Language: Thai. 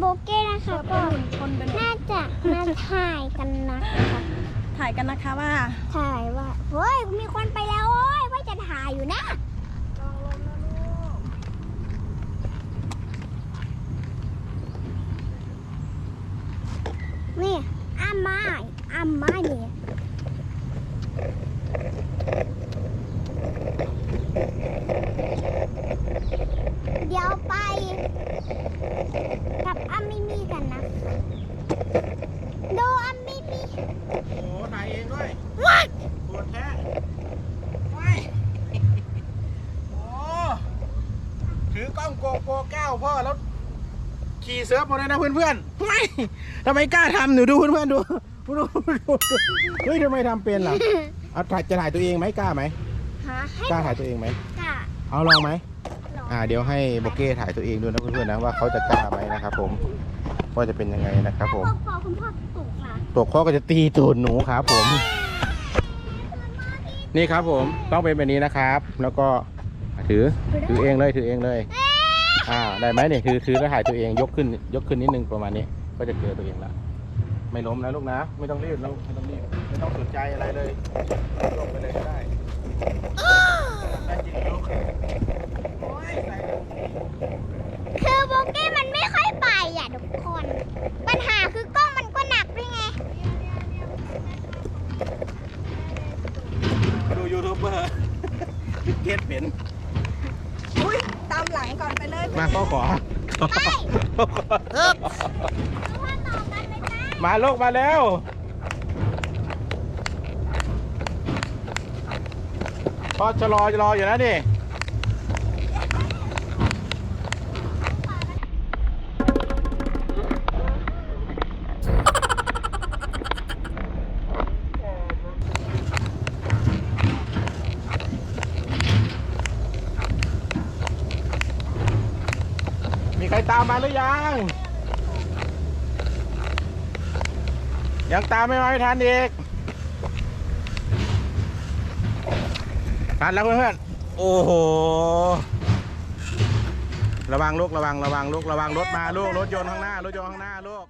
โบเก้นะคะเปิดก็เป็นหุ่นชนไปหน่อยน่าจะมาถ่ายกันนะคะถ่ายกันนะคะว่า ถ่ายว่าเฮ้ยมีคนไปแล้วโอ้ยว่าจะถ่ายอยู่นะนี่อ้าไม้อ้าไม้เนี่ยเดี๋ยวไป กับอ้ามิมีกันนะ ดูอ้ามิมีโอ้โหถ่ายเองด้วยว้าปวดแท้ไม่โอ้ถือกล้องโกโปรเก้าพ่อแล้วขี่เซิร์ฟหมดเลยนะเพื่อนๆไม่ทำไมกล้าทำหนูดูเพื่อนๆดูดูดูดูเฮ้ยทำไมทำเป็นล่ะเอาถ่ายจะถ่ายตัวเองไหมกล้าไหมหาให้กล้าถ่ายตัวเองไหมกะเอาลองไหมอ่าเดี๋ยวให้โบเก้ถ่ายตัวเองด้วยนะเพื่อนๆนะว่าเขาจะกล้าไหมนะครับผม ว่าจะเป็นยังไงนะครับผมพ่อพ่อคุณพ่อตกนะตกข้อก็จะตีตูดหนูครับผม นี่ครับผมต้องเป็นแบบนี้นะครับ แล้วก็ถือถือเองเลยถือเองเลยอ่าได้ไหมเนี่ยถือถือแล้วถ่ายตัวเองยกขึ้น ยกขึ้นนิดนึงประมาณนี้ ก็จะเจอตัวเองละไม่ล้มนะลูกนะ ไม่ต้องรีบนะลูกไม่ต้องรีบไม่ต้องสนใจอะไรเลยลงไปเลยก็ได้ได้จริงลูก เบอร์เกตเป็นอุ้ยตามหลังก่อนไปเลยมาพ่อขอไปฮึบพ่อต่อกันเลยจ้ามาลูกมาแล้วพ่อจะรอจะรออยู่นะดิมี รตามมาหรือยัง ยังตามไม่มาไม่ทันอีกทันแล้วเพื่อนๆ โอ้โห ระวังลูกระวังระวังลูกระวังรถมาลูกรถยนต์ข้างหน้ารถยนต์ข้างหน้าลูก